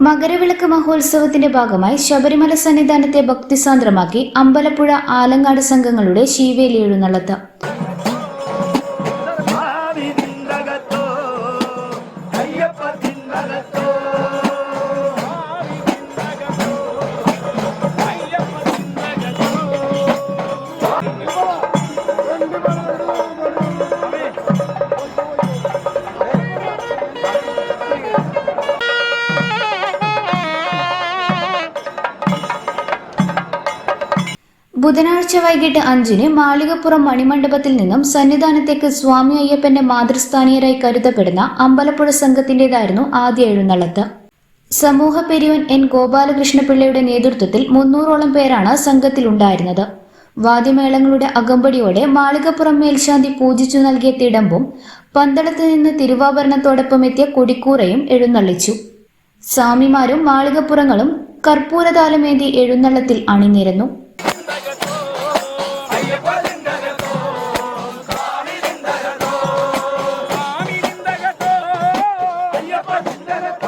മകരവിളക്ക് മഹോത്സവത്തിന്റെ ഭാഗമായി ശബരിമല സന്നിധാനത്തെ ഭക്തിസാന്ദ്രമാക്കി അമ്പലപ്പുഴ ആലങ്ങാട് സംഘങ്ങളുടെ ശീവേലി എഴുന്നള്ളത്ത് ബുധനാഴ്ച വൈകിട്ട് അഞ്ചിന് മാളികപ്പുറം മണിമണ്ഡപത്തിൽ നിന്നും സന്നിധാനത്തേക്ക് സ്വാമി അയ്യപ്പന്റെ മാതൃസ്ഥാനീയരായി കരുതപ്പെടുന്ന അമ്പലപ്പുഴ സംഘത്തിന്റേതായിരുന്നു ആദ്യ എഴുന്നള്ളത്ത്. സമൂഹ പെരിയോൻ എൻ ഗോപാലകൃഷ്ണപിള്ളയുടെ നേതൃത്വത്തിൽ മുന്നൂറോളം പേരാണ് സംഘത്തിൽ ഉണ്ടായിരുന്നത് വാദ്യമേളങ്ങളുടെ അകമ്പടിയോടെ മാളികപ്പുറം മേൽശാന്തി പൂജിച്ചു നൽകിയ തിടമ്പും പന്തളത്ത് നിന്ന് തിരുവാഭരണത്തോടൊപ്പം എത്തിയ കൊടിക്കൂറയും എഴുന്നള്ളിച്ചു. സ്വാമിമാരും മാളികപ്പുറങ്ങളും കർപ്പൂരതാലമേന്തി എഴുന്നള്ളത്തിൽ അണിനിരന്നു. അയ്യപ്പ തിന്നകത്തോ സ്വാമി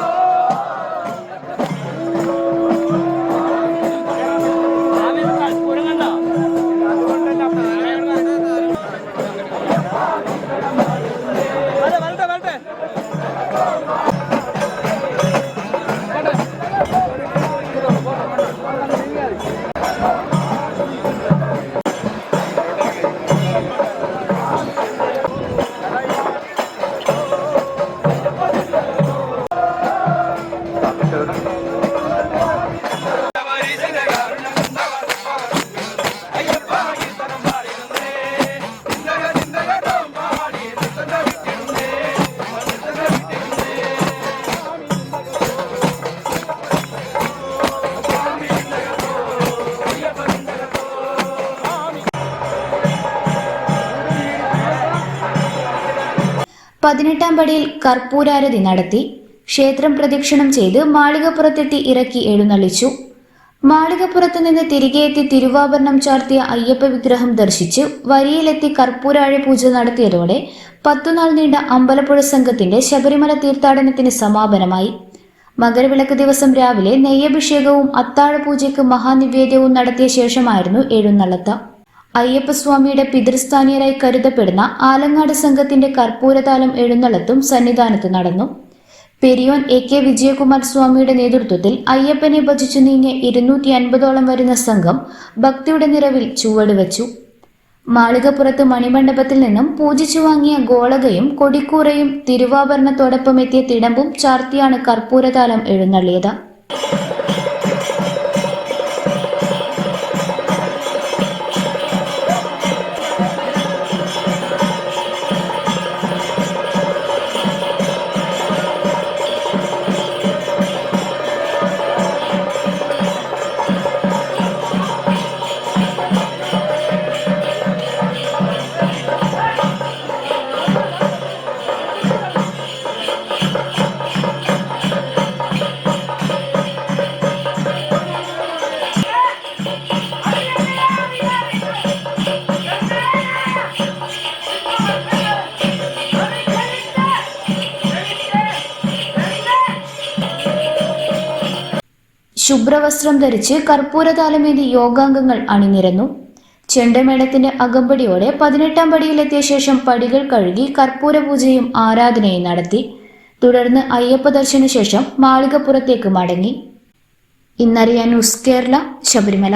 പതിനെട്ടാം പടിയിൽ കർപ്പൂരാരതി നടത്തി ക്ഷേത്രം പ്രദക്ഷിണം ചെയ്ത് മാളികപ്പുറത്തെത്തി ഇറക്കി എഴുന്നള്ളിച്ചു. മാളികപ്പുറത്ത് നിന്ന് തിരികെ എത്തി തിരുവാഭരണം ചാർത്തിയ അയ്യപ്പ വിഗ്രഹം ദർശിച്ച് വരിയിലെത്തി കർപ്പൂരാഴ പൂജ നടത്തിയതോടെ പത്തുനാൾ നീണ്ട അമ്പലപ്പുഴ സംഘത്തിന്റെ ശബരിമല തീർത്ഥാടനത്തിന് സമാപനമായി. മകരവിളക്ക് ദിവസം രാവിലെ നെയ്യഭിഷേകവും അത്താഴപൂജയ്ക്ക് മഹാനിവേദ്യവും നടത്തിയ ശേഷമായിരുന്നു എഴുന്നള്ളത്ത്. അയ്യപ്പസ്വാമിയുടെ പിതൃസ്ഥാനീയരായി കരുതപ്പെടുന്ന ആലങ്ങാട് സംഘത്തിന്റെ കർപ്പൂരതാലം എഴുന്നള്ളത്തും സന്നിധാനത്ത് നടന്നു. പെരിയോൻ എ കെ വിജയകുമാർ സ്വാമിയുടെ നേതൃത്വത്തിൽ അയ്യപ്പനെ ഭജിച്ചു നീങ്ങിയ ഇരുന്നൂറ്റി അൻപതോളം വരുന്ന സംഘം ഭക്തിയുടെ നിറവിൽ ചുവട് ചുവടുവച്ചു. മാളികപ്പുറത്ത് മണിമണ്ഡപത്തിൽ നിന്നും പൂജിച്ചു വാങ്ങിയ ഗോളകയും കൊടിക്കൂറയും തിരുവാഭരണത്തോടൊപ്പം എത്തിയ തിടമ്പും ചാർത്തിയാണ് കർപ്പൂരതാലം എഴുന്നള്ളിയത്. ശുഭ്രവസ്ത്രം ധരിച്ച് കർപ്പൂരതാലമേന്തി യോഗാംഗങ്ങൾ അണിനിരന്നു. ചെണ്ടമേളത്തിന്റെ അകമ്പടിയോടെ പതിനെട്ടാം പടിയിലെത്തിയ ശേഷം പടികൾ കഴുകി കർപ്പൂര പൂജയും ആരാധനയും നടത്തി. തുടർന്ന് അയ്യപ്പ ദർശന ശേഷം മാളികപ്പുറത്തേക്ക് മടങ്ങി. ഇന്നറിയാൻ ന്യൂസ് കേരള ശബരിമല.